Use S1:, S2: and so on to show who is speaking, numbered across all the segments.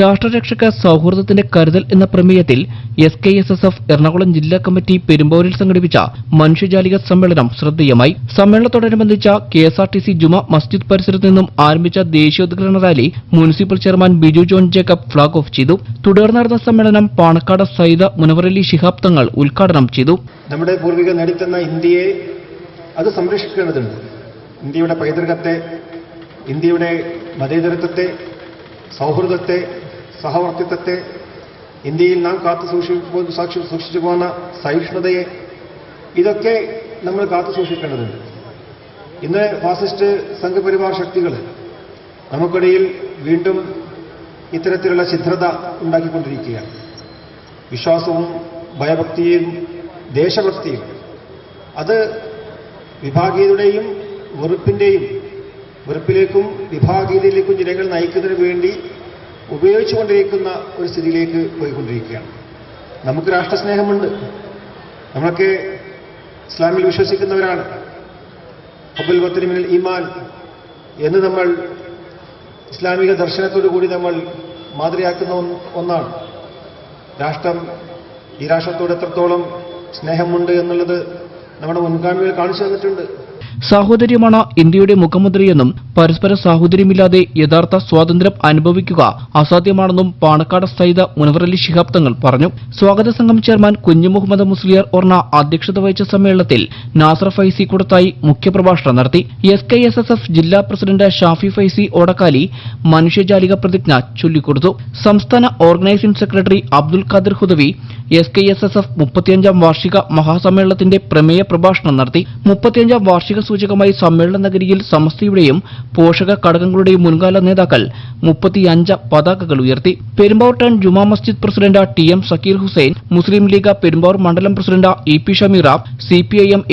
S1: രാഷ്ട്രരക്ഷക സൗഹൃദത്തിന്റെ കരുതൽ എന്ന പ്രമേയത്തിൽ S K S S F Ernakulam ജില്ലാ കമ്മിറ്റി പെരുമ്പോരിൽ സംഘടിപ്പിച്ച മനുഷ്യജാലിക സമ്മേളനം ശ്രദ്ധേയമായി. സമ്മേളനത്തോടനുബന്ധിച്ച K S R T C ജുമ മസ്ജിദ് പരിസരത്ത് നിന്നും ആരംഭിച്ച ദേശീയോദ്ഗ്രഹണ rally municipal chairman Biju John Jacob flag off ചെയ്തു. തുടർന്ന് നടന്ന സമ്മേളനം പാണക്കാട് സൈദ മുനവറലി ശിഹാബ് തങ്ങൾ ഉദ്ഘാടനം ചെയ്തു.
S2: നമ്മുടെ പൂർവികർ നേടിത്തന്ന ഇന്ത്യയെ അത് സംരക്ഷിക്കേണ്ടതുണ്ട്. ഇന്ത്യയുടെ പൈതൃകത്തെ ഇന്ത്യയുടെ മതേതരത്വത്തെ സൗഹൃദത്തെ സഹവർത്തിത്വത്തെ ഇന്ത്യയിൽ നാം കാത്തു സൂക്ഷിക്കുന്ന സാക്ഷി സൂക്ഷിച്ചു പോകുന്ന സഹിഷ്ണുതയെ ഇതൊക്കെ നമ്മൾ കാത്തു സൂക്ഷിക്കേണ്ടതുണ്ട്. ഇന്ന് ഫാസിസ്റ്റ് സംഘപരിവാർ ശക്തികൾ നമുക്കിടയിൽ വീണ്ടും ഇത്തരത്തിലുള്ള ഛിദ്രത ഉണ്ടാക്കിക്കൊണ്ടിരിക്കുകയാണ്. വിശ്വാസവും ഭയഭക്തിയും ദേശഭക്തിയും അത് വിഭാഗീയതയുടെയും വെറുപ്പിന്റെയും വെറുപ്പിലേക്കും വിഭാഗീയതയിലേക്കും ജനങ്ങൾ നയിക്കുന്നതിന് വേണ്ടി ഉപയോഗിച്ചുകൊണ്ടിരിക്കുന്ന ഒരു സ്ഥിതിയിലേക്ക് പോയിക്കൊണ്ടിരിക്കുകയാണ്. നമുക്ക് രാഷ്ട്രസ്നേഹമുണ്ട്. നമ്മളൊക്കെ ഇസ്ലാമിൽ വിശ്വസിക്കുന്നവരാണ്. ഹബുൽ വത്തനിമിനൽ ഈമാൻ എന്ന് നമ്മൾ ഇസ്ലാമിക ദർശനത്തോടു കൂടി നമ്മൾ മാതൃയാക്കുന്ന ഒന്നാണ്. രാഷ്ട്രം ഈ രാഷ്ട്രത്തോട് എത്രത്തോളം സ്നേഹമുണ്ട് എന്നുള്ളത് നമ്മുടെ മുൻഗാമികൾ കാണിച്ചു തന്നിട്ടുണ്ട്.
S1: സാഹോദര്യമാണ് ഇന്ത്യയുടെ മുഖമുദ്രയെന്നും പരസ്പര സാഹോദര്യമില്ലാതെ യഥാർത്ഥ സ്വാതന്ത്ര്യം അനുഭവിക്കുക അസാധ്യമാണെന്നും പാണക്കാട് സൈദ മുനവറലി ശിഹാബ് തങ്ങൾ പറഞ്ഞു. സ്വാഗത സംഘം ചെയർമാൻ കുഞ്ഞു മുഹമ്മദ് മുസ്ലിയാർ ഓർണ അധ്യക്ഷത വഹിച്ച സമ്മേളനത്തിൽ നാസർ ഫൈസി കൂടത്തായി മുഖ്യപ്രഭാഷണം നടത്തി. S K S S F ജില്ലാ പ്രസിഡന്റ് ഷാഫി ഫൈസി ഓടക്കാലി മനുഷ്യജാലിക പ്രതിജ്ഞ ചൊല്ലിക്കൊടുത്തു. സംസ്ഥാന organising secretary Abdul Khader Hudawi S K S S F മുപ്പത്തിയഞ്ചാം വാർഷിക മഹാസമ്മേളനത്തിന്റെ പ്രമേയ പ്രഭാഷണം നടത്തി. മുപ്പത്തിയഞ്ചാം വാർഷിക സൂചകമായി സമ്മേളന നഗരിയിൽ സമസ്തയുടെയും പോഷക ഘടകങ്ങളുടെയും മുൻകാല നേതാക്കൾ മുപ്പത്തിയഞ്ച് പതാകകൾ ഉയർത്തി. പെരുമ്പാവൂർ ടൗൺ ജുമാ മസ്ജിദ് president T M Zakir Hussain Muslim League Perumbavoor മണ്ഡലം president E P Shameera C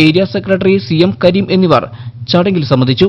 S1: area secretary C M Kareem എന്നിവർ ചടങ്ങിൽ സംബന്ധിച്ചു.